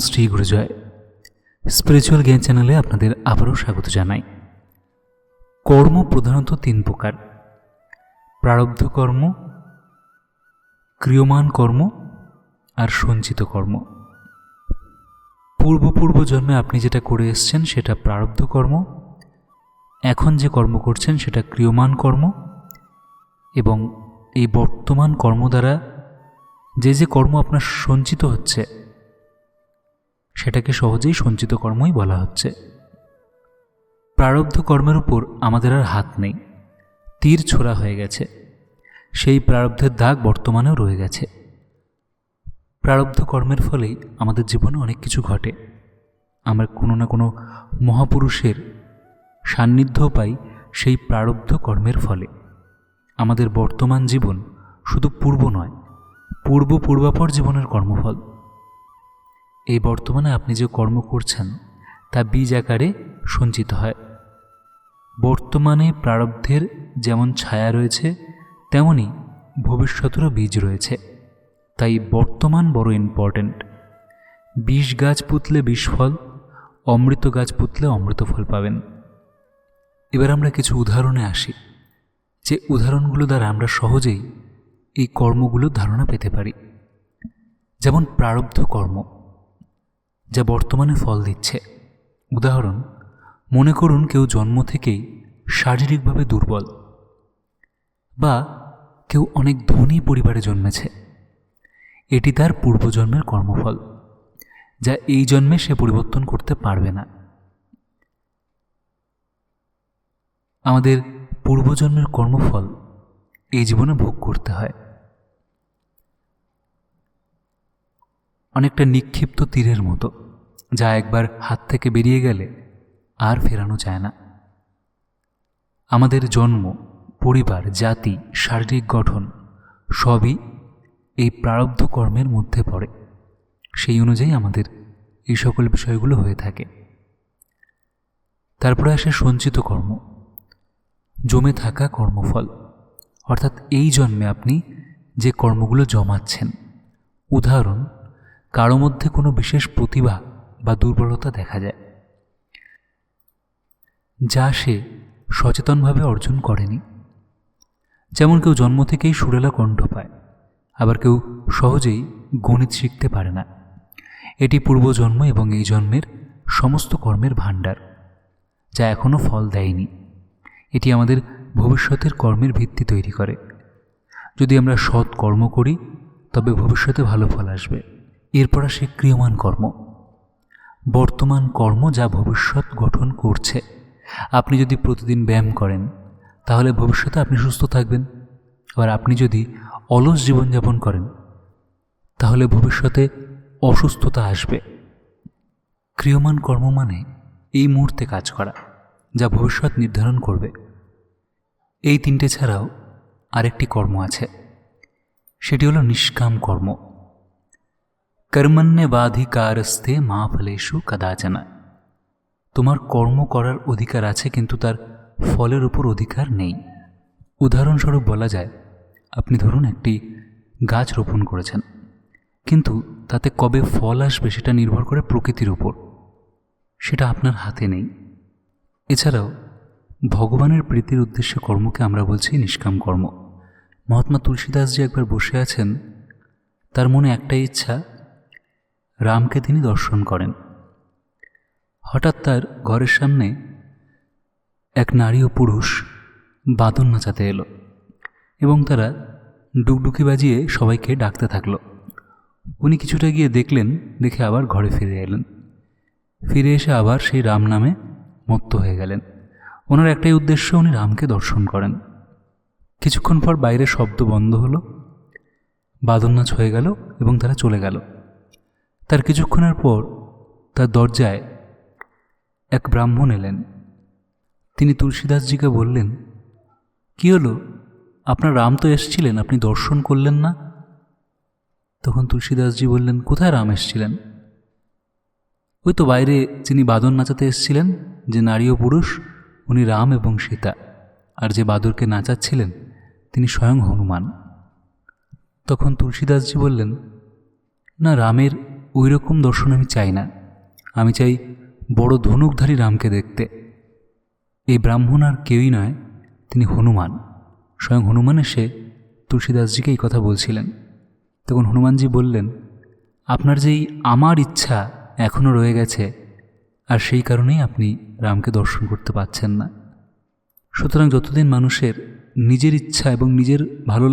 Shri গুরুজয়। Spiritual জ্ঞান চ্যানেলে আপনাদের আবারও স্বাগত জানাই। কর্ম প্রধানত তিন প্রকার। প্রারব্ধ কর্ম, ক্রিয়মান কর্ম আর সঞ্চিত কর্ম। পূর্ব পূর্ব জন্মে আপনি যেটা করে এসছেন সেটা প্রারব্ধ কর্ম, এখন যে কর্ম করছেন সেটা ক্রিয়মান কর্ম এবং এই বর্তমান কর্ম দ্বারা যে যে কর্ম আপনার সঞ্চিত হচ্ছে সেটাকে সহজেই সঞ্চিত কর্মই বলা হচ্ছে। প্রারব্ধ কর্মের উপর আমাদের আর হাত নেই। তীর ছোড়া হয়ে গেছে। সেই প্রারব্ধের দাগ বর্তমানেও রয়ে গেছে। প্রারব্ধ কর্মের ফলেই আমাদের জীবনে অনেক কিছু ঘটে। আমরা কোনো না কোনো মহাপুরুষের সান্নিধ্য পাই সেই প্রারব্ধ কর্মের ফলে। আমাদের বর্তমান জীবন শুধু পূর্ব নয় পূর্ব পূর্বাপর জীবনের কর্মফল। এই বর্তমানে আপনি যে কর্ম করছেন, তা বীজ আকারে সঞ্চিত হয়। বর্তমানে প্রারব্ধের যেমন ছায়া রয়েছে, তেমনি ভবিষ্যতেরও বীজ রয়েছে। তাই বর্তমান বড় ইম্পর্ট্যান্ট বিষ গাছ পুতলে বিষ ফল, অমৃত গাছ পুতলে অমৃত ফল পাবেন। এবার আমরা কিছু উদাহরণে আসি, যে উদাহরণগুলো দ্বারা আমরা সহজেই এই কর্মগুলোর ধারণা পেতে পারি। যেমন প্রারব্ধ কর্ম। যা বর্তমানে ফল দিচ্ছে। উদাহরণ, মনে করুন কেউ জন্ম থেকেই শারীরিকভাবে দুর্বল বা কেউ অনেক ধনী পরিবারে জন্মেছে। এটি তার পূর্বজন্মের কর্মফল, যা এই জন্মে সে পরিবর্তন করতে পারবে না। আমাদের পূর্বজন্মের কর্মফল এই জীবনে ভোগ করতে হয়। অনেকটা নিক্ষিপ্ত তীরের মতো, যা একবার হাত থেকে বেরিয়ে গেলে আর ফেরানো যায় না। আমাদের জন্ম, পরিবার, জাতি, শারীরিক গঠন সবই এই প্রারব্ধ কর্মের মধ্যে পড়ে। সেই অনুযায়ী আমাদের এই সকল বিষয়গুলো হয়ে থাকে। তারপরে আসে সঞ্চিত কর্ম, জমে থাকা কর্মফল। অর্থাৎ এই জন্মে আপনি যে কর্মগুলো জমাচ্ছেন, উদাহরণ কারও মধ্যে কোনো বিশেষ প্রতিভা বা দুর্বলতা দেখা যায়, যা সে সচেতনভাবে অর্জন করেনি। যেমন কেউ জন্ম থেকেই সুরেলা কণ্ঠ পায়, আবার কেউ সহজেই গণিত শিখতে পারে না। এটি পূর্বজন্ম এবং এই জন্মের সমস্ত কর্মের ভাণ্ডার, যা এখনও ফল দেয়নি। এটি আমাদের ভবিষ্যতের কর্মের ভিত্তি তৈরি করে। যদি আমরা সৎ কর্ম করি, তবে ভবিষ্যতে ভালো ফল আসবে। এরপর আসে ক্রিয়মান কর্ম। বর্তমান কর্ম যা ভবিষ্যৎ গঠন করছে। আপনি যদি প্রতিদিন ব্যায়াম করেন, তাহলে ভবিষ্যতে আপনি সুস্থ থাকবেন। আবার আপনি যদি অলস জীবনযাপন করেন, তাহলে ভবিষ্যতে অসুস্থতা আসবে। ক্রিয়মান কর্ম মানে এই মুহূর্তে কাজ করা, যা ভবিষ্যৎ নির্ধারণ করবে। এই তিনটে ছাড়াও আরেকটি কর্ম আছে। সেটি হলো নিষ্কাম কর্ম। কর্মণ্যে বাধিকারস্থে মা ফলেশু কদাচনা তোমার কর্ম করার অধিকার আছে কিন্তু তার ফলের উপর অধিকার নেই উদাহরণস্বরূপ বলা যায় আপনি ধরুন একটি গাছ রোপণ করেছেন কিন্তু তাতে কবে ফল আসবে সেটা নির্ভর করে প্রকৃতির উপর সেটা আপনার হাতে নেই এছাড়াও ভগবানের প্রীতির উদ্দেশ্যে কর্মকে আমরা বলছি নিষ্কাম কর্ম। মহাত্মা তুলসীদাসজি একবার বসে আছেন, তার মনে একটাই ইচ্ছা রামকে তিনি দর্শন করেন। হঠাৎ তার ঘরের সামনে এক নারী ও পুরুষ বাদন নাচাতে এলো এবং তারা ডুকডুকি বাজিয়ে সবাইকে ডাকতে থাকল। উনি কিছুটা গিয়ে দেখলেন, দেখে আবার ঘরে ফিরে এলেন। ফিরে এসে আবার সেই রাম নামে মত্ত হয়ে গেলেন। ওনার একটাই উদ্দেশ্য, উনি রামকে দর্শন করেন। কিছুক্ষণ পর বাইরে শব্দ বন্ধ হলো। বাদন নাচ হয়ে গেল এবং তারা চলে গেল। তার কিছুক্ষণের পর তার দরজায় এক ব্রাহ্মণ এলেন। তিনি তুলসীদাসজিকে বললেন, কি হলো? আপনার রাম তো এসছিলেন, আপনি দর্শন করলেন না? তখন তুলসীদাসজি বললেন, কোথায় রাম এসছিলেন? ওই তো বাইরে যিনি বাদন নাচাতে এসছিলেন, যে নারী ও পুরুষ, উনি রাম এবং সীতা, আর যে বাদরকে নাচাচ্ছিলেন, তিনি স্বয়ং হনুমান। তখন তুলসীদাসজি বললেন, না, রামের ওই রকম দর্শন আমি চাই না। আমি চাই বড় ধনুকধারী রামকে দেখতে। এই ব্রাহ্মণ আর কেউই নয়, তিনি হনুমান। স্বয়ং হনুমান এসে তুলসীদাসজিকে এই কথা বলছিলেন। তখন হনুমানজি বললেন, আপনার যেই আমার ইচ্ছা এখনও রয়ে গেছে, আর সেই কারণেই আপনি রামকে দর্শন করতে পাচ্ছেন না। সুতরাং যতদিন মানুষের নিজের ইচ্ছা এবং নিজের ভালো